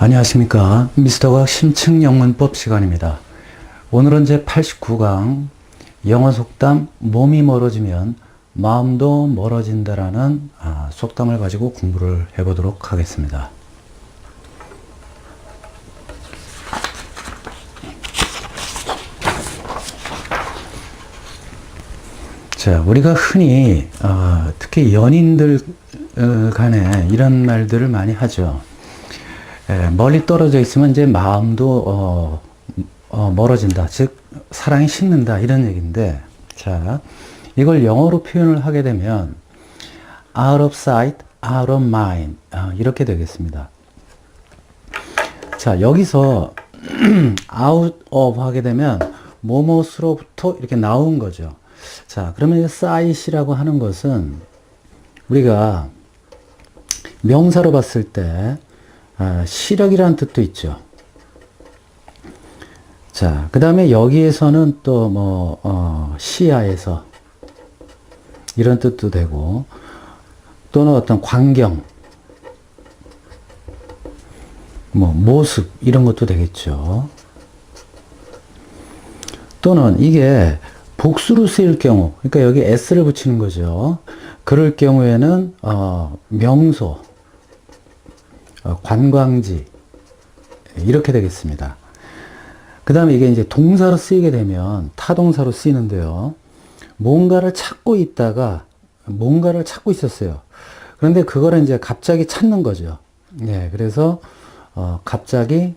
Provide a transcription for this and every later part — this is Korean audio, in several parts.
안녕하십니까. 미스터과학 심층 영문법 시간입니다. 오늘은 제 89강 영어 속담 몸이 멀어지면 마음도 멀어진다라는 아, 속담을 가지고 공부를 해보도록 하겠습니다. 자, 우리가 흔히 어, 특히 연인들 어, 간에 이런 말들을 많이 하죠. 에, 멀리 떨어져 있으면 이제 마음도 어, 어, 멀어진다. 즉 사랑이 식는다 이런 얘기인데, 자 이걸 영어로 표현을 하게 되면 out of sight, out of mind 아, 이렇게 되겠습니다. 자 여기서 out of 하게 되면 뭐뭐으로부터 이렇게 나온 거죠. 자 그러면 sight이라고 하는 것은 우리가 명사로 봤을 때 아, 시력이라는 뜻도 있죠. 자, 그 다음에 여기에서는 또 뭐, 어, 시야에서 이런 뜻도 되고, 또는 어떤 광경, 뭐, 모습, 이런 것도 되겠죠. 또는 이게 복수로 쓰일 경우, 그러니까 여기 s를 붙이는 거죠. 그럴 경우에는, 어, 명소, 어, 관광지, 이렇게 되겠습니다. 그 다음에 이게 이제 동사로 쓰이게 되면 타동사로 쓰이는데요. 뭔가를 찾고 있다가 뭔가를 찾고 있었어요. 그런데 그거를 이제 갑자기 찾는 거죠. 예, 그래서 어, 갑자기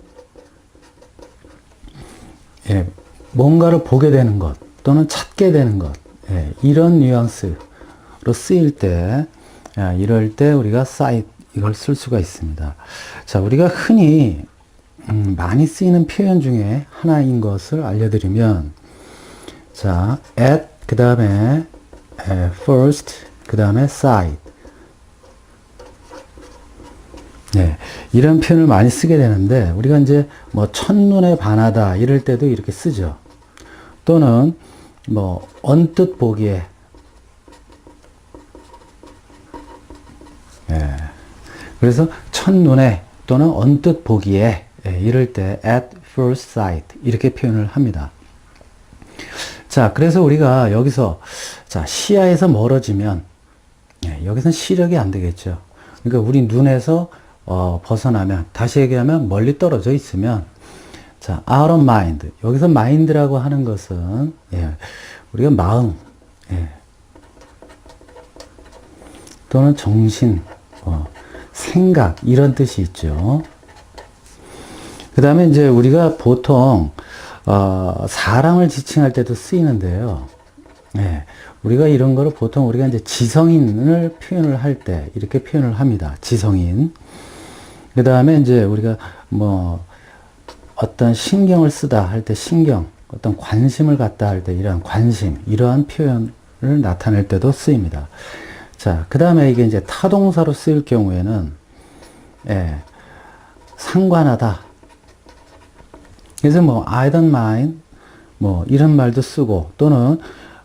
예, 뭔가를 보게 되는 것 또는 찾게 되는 것 예, 이런 뉘앙스로 쓰일 때 야, 이럴 때 우리가 사이 이걸 쓸 수가 있습니다. 자, 우리가 흔히 음, 많이 쓰이는 표현 중에 하나인 것을 알려드리면 자, at 그 다음에 first 그 다음에 side 네, 이런 표현을 많이 쓰게 되는데 우리가 이제 뭐 첫눈에 반하다 이럴 때도 이렇게 쓰죠. 또는 뭐 언뜻 보기에 예. 그래서 첫눈에 또는 언뜻 보기에 예, 이럴 때 at first sight 이렇게 표현을 합니다. 자, 그래서 우리가 여기서 자 시야에서 멀어지면 예, 여기서는 시력이 안 되겠죠. 그러니까 우리 눈에서 어, 벗어나면 다시 얘기하면 멀리 떨어져 있으면 자 out of mind 여기서 mind라고 하는 것은 예, 우리가 마음 예, 또는 정신 어, 생각 이런 뜻이 있죠. 그 다음에 이제 우리가 보통, 어, 사람을 지칭할 때도 쓰이는데요. 네. 우리가 이런 거를 보통 우리가 이제 지성인을 표현을 할 때 이렇게 표현을 합니다. 지성인. 그 다음에 이제 우리가 뭐 어떤 신경을 쓰다 할 때 신경, 어떤 관심을 갖다 할 때 이러한 관심, 이러한 표현을 나타낼 때도 쓰입니다. 자, 그 다음에 이게 이제 타동사로 쓰일 경우에는, 예, 상관하다. 그래서 뭐 I don't mind 뭐 이런 말도 쓰고 또는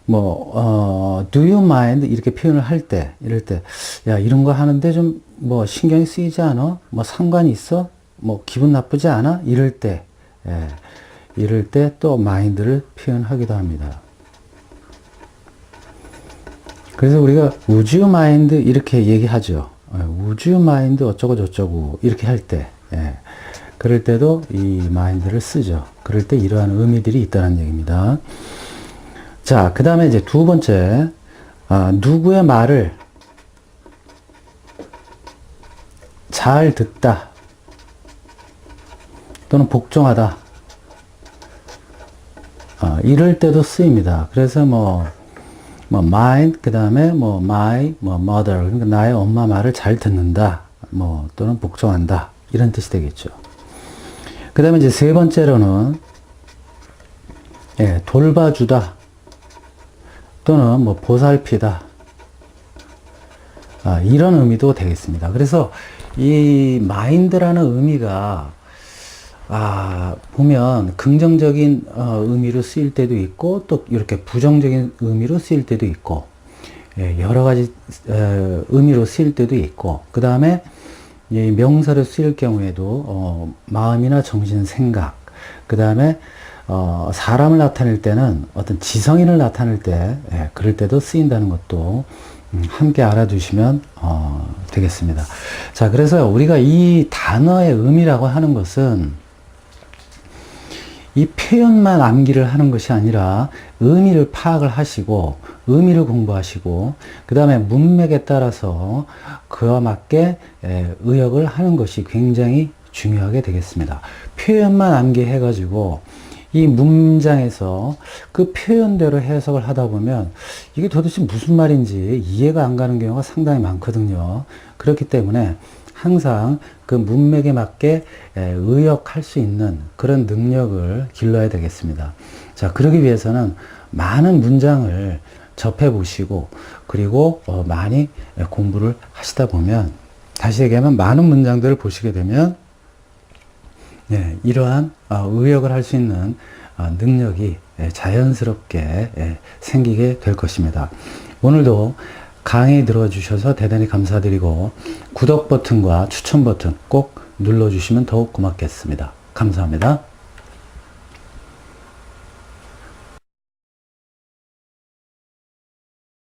뭐 어, do you mind 이렇게 표현을 할 때 이럴 때 야 이런 거 하는데 좀 뭐 신경이 쓰이지 않아? 뭐 상관이 있어? 뭐 기분 나쁘지 않아? 이럴 때 예, 이럴 때 또 mind를 표현하기도 합니다. 그래서 우리가 would you mind 이렇게 얘기하죠. You mind 어쩌고 저쩌고 이렇게 할 때. 예. 그럴 때도 이 마인드를 쓰죠. 그럴 때 이러한 의미들이 있다는 얘기입니다. 자, 그 다음에 이제 두 번째, 아, 누구의 말을 잘 듣다 또는 복종하다 아, 이럴 때도 쓰입니다. 그래서 뭐, 뭐 mind 그 다음에 뭐 my 뭐 mother 그러니까 나의 엄마 말을 잘 듣는다 뭐 또는 복종한다 이런 뜻이 되겠죠. 그 다음에 이제 세 번째로는, 예, 돌봐주다. 또는 뭐 보살피다. 아, 이런 의미도 되겠습니다. 그래서 이 마인드라는 의미가, 아, 보면 긍정적인 어, 의미로 쓰일 때도 있고, 또 이렇게 부정적인 의미로 쓰일 때도 있고, 예, 여러 가지 에, 의미로 쓰일 때도 있고, 그 다음에 이 명사로 쓰일 경우에도 어, 마음이나 정신, 생각, 그 다음에 어, 사람을 나타낼 때는 어떤 지성인을 나타낼 때, 예, 그럴 때도 쓰인다는 것도 음, 함께 알아두시면 어, 되겠습니다. 자, 그래서 우리가 이 단어의 의미라고 하는 것은 이 표현만 암기를 하는 것이 아니라 의미를 파악을 하시고 의미를 공부하시고 그 다음에 문맥에 따라서 그와 맞게 에, 의역을 하는 것이 굉장히 중요하게 되겠습니다. 표현만 암기해 가지고 이 문장에서 그 표현대로 해석을 하다 보면 이게 도대체 무슨 말인지 이해가 안 가는 경우가 상당히 많거든요. 그렇기 때문에 항상 그 문맥에 맞게 에, 의역할 수 있는 그런 능력을 길러야 되겠습니다. 자, 그러기 위해서는 많은 문장을 접해 보시고 그리고 어, 많이 에, 공부를 하시다 보면 다시 얘기하면 많은 문장들을 보시게 되면 예, 이러한 어, 의역을 할 수 있는 어, 능력이 예, 자연스럽게 예, 생기게 될 것입니다. 오늘도 강의 들어와 주셔서 대단히 감사드리고 구독 버튼과 추천 버튼 꼭 눌러주시면 더욱 고맙겠습니다. 감사합니다.